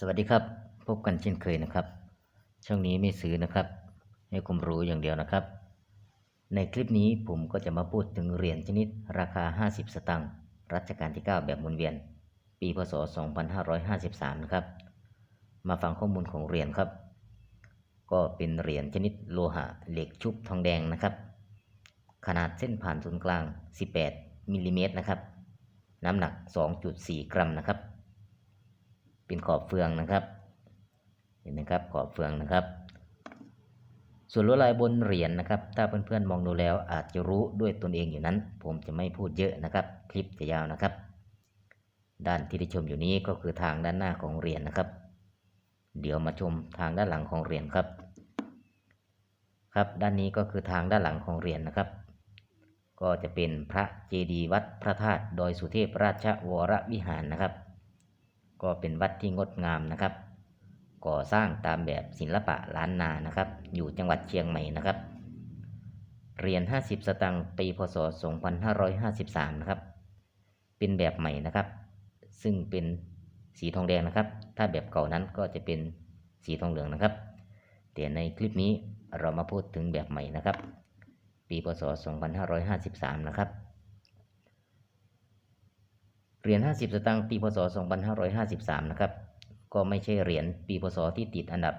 สวัสดีครับ พบกันเช่นเคยนะครับ ช่องนี้ไม่ซื้อนะครับ ให้ความรู้อย่างเดียวนะครับ ในคลิปนี้ผมก็จะมาพูดถึงเหรียญชนิดราคา 50 สตางค์รัชกาลที่ 9 แบบหมุนเวียน ปีพศ 2553 นะครับ มาฟังข้อมูลของเหรียญครับ ก็เป็นเหรียญชนิดโลหะเหล็กชุบทองแดงนะครับ ขนาดเส้นผ่านศูนย์กลาง 18มิลลิเมตรนะครับ น้ำหนัก 2.4 กรัมนะครับ เป็นขอบเฟืองนะครับ เห็นไหมครับขอบเฟืองนะครับ ส่วนลวดลายบนเหรียญนะครับ ถ้าเพื่อนๆมองดูแล้วอาจจะรู้ด้วยตนเองอยู่นั้น ผมจะไม่พูดเยอะนะครับ คลิปจะยาวนะครับ ด้านที่ได้ชมอยู่นี้ก็คือทางด้านหน้าของเหรียญนะครับ เดี๋ยวมาชมทางด้านหลังของเหรียญครับ ครับ ด้านนี้ก็คือทางด้านหลังของเหรียญนะครับก็จะเป็นพระเจดีย์วัดพระธาตุดอยสุเทพราชวรวิหารนะครับ ก็เป็นวัดที่งดงามนะครับ ก่อสร้างตามแบบศิลปะล้านนานะครับ อยู่จังหวัดเชียงใหม่นะครับ เหรียญ50 สตางค์ปีพศ 2553 นะครับ เป็นแบบใหม่นะครับ ซึ่งเป็นสีทองแดงนะครับ ถ้าแบบเก่านั้นก็จะเป็นสีทองเหลืองนะครับ แต่ในคลิปนี้เรามาพูดถึงแบบใหม่นะครับ ปีพศ 2553 นะครับ เหรียญ 50 สตางค์ปีพศ 2553 นะครับ ก็ไม่ใช่เหรียญปีพศที่ติดอันดับ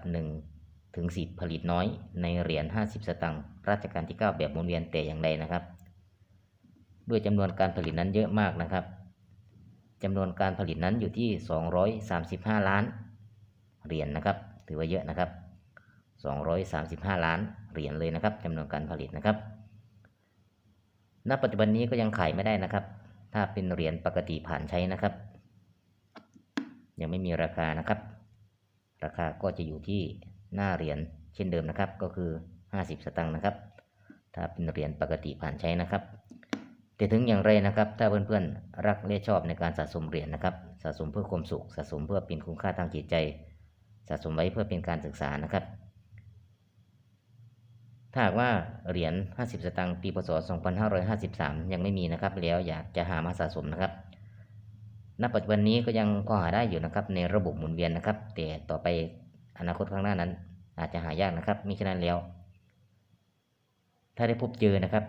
1 ถึง 10 ผลิตน้อย ในเหรียญ 50 สตางค์รัชกาลที่ 9 แบบหมุนเวียนแต่อย่างใดนะครับ ด้วยจำนวนการผลิตนั้นเยอะมากนะครับจำนวนการผลิตนั้นอยู่ที่ 235 ล้านเหรียญนะครับ ถือว่าเยอะนะครับ 235 ล้านเหรียญเลยนะครับจำนวนการผลิตนะครับ ณ ปัจจุบันนี้ก็ยังขายไม่ได้นะครับ ถ้าเป็นเหรียญปกติผ่านใช้นะครับ ยังไม่มีราคานะครับ ราคาก็จะอยู่ที่หน้าเหรียญเช่นเดิมนะครับ ก็คือ 50 สตางค์นะครับ ถ้าเป็นเหรียญปกติผ่านใช้นะครับ แต่ถึงอย่างไรนะครับ ถ้าเพื่อนๆรักและชอบในการสะสมเหรียญนะครับ สะสมเพื่อความสุข สะสมเพื่อเป็นคุณค่าทางจิตใจ สะสมไว้เพื่อเป็นการศึกษานะครับ ถ้าหากว่าเหรียญ 50 สตางค์ ปี พศ 2553 ยังไม่มีนะครับ แล้วอยากจะหามาสะสมนะครับ ณ ปัจจุบันนี้ก็ยังพอหาได้อยู่นะครับ ในระบบหมุนเวียนนะครับ แต่ต่อไปอนาคตข้างหน้านั้น อาจจะหายากนะครับ มิฉะนั้นแล้ว ถ้าได้พบเจอนะครับ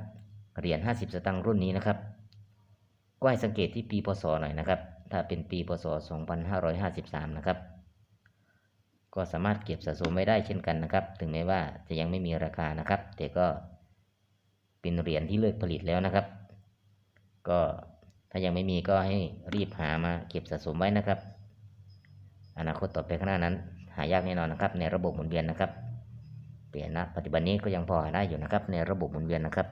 เหรียญ 50 สตางค์รุ่นนี้นะครับ ก็ให้สังเกตที่ปี พศ หน่อยนะครับ ถ้าเป็นปี พศ 2553 นะครับ ก็สามารถเก็บสะสมไว้ได้เช่นกันนะครับ ถึงแม้ว่าจะยังไม่มีราคานะครับ แต่ก็เป็นเหรียญที่เลิกผลิตแล้วนะครับ ก็ถ้ายังไม่มีก็ให้รีบหามาเก็บสะสมไว้นะครับ อนาคตต่อไปข้างหน้านั้น หายากแน่นอนนะครับ ในระบบหมุนเวียนนะครับแต่ณปัจจุบันนี้ก็ยังพอหาได้อยู่นะครับ ในระบบหมุนเวียนนะครับ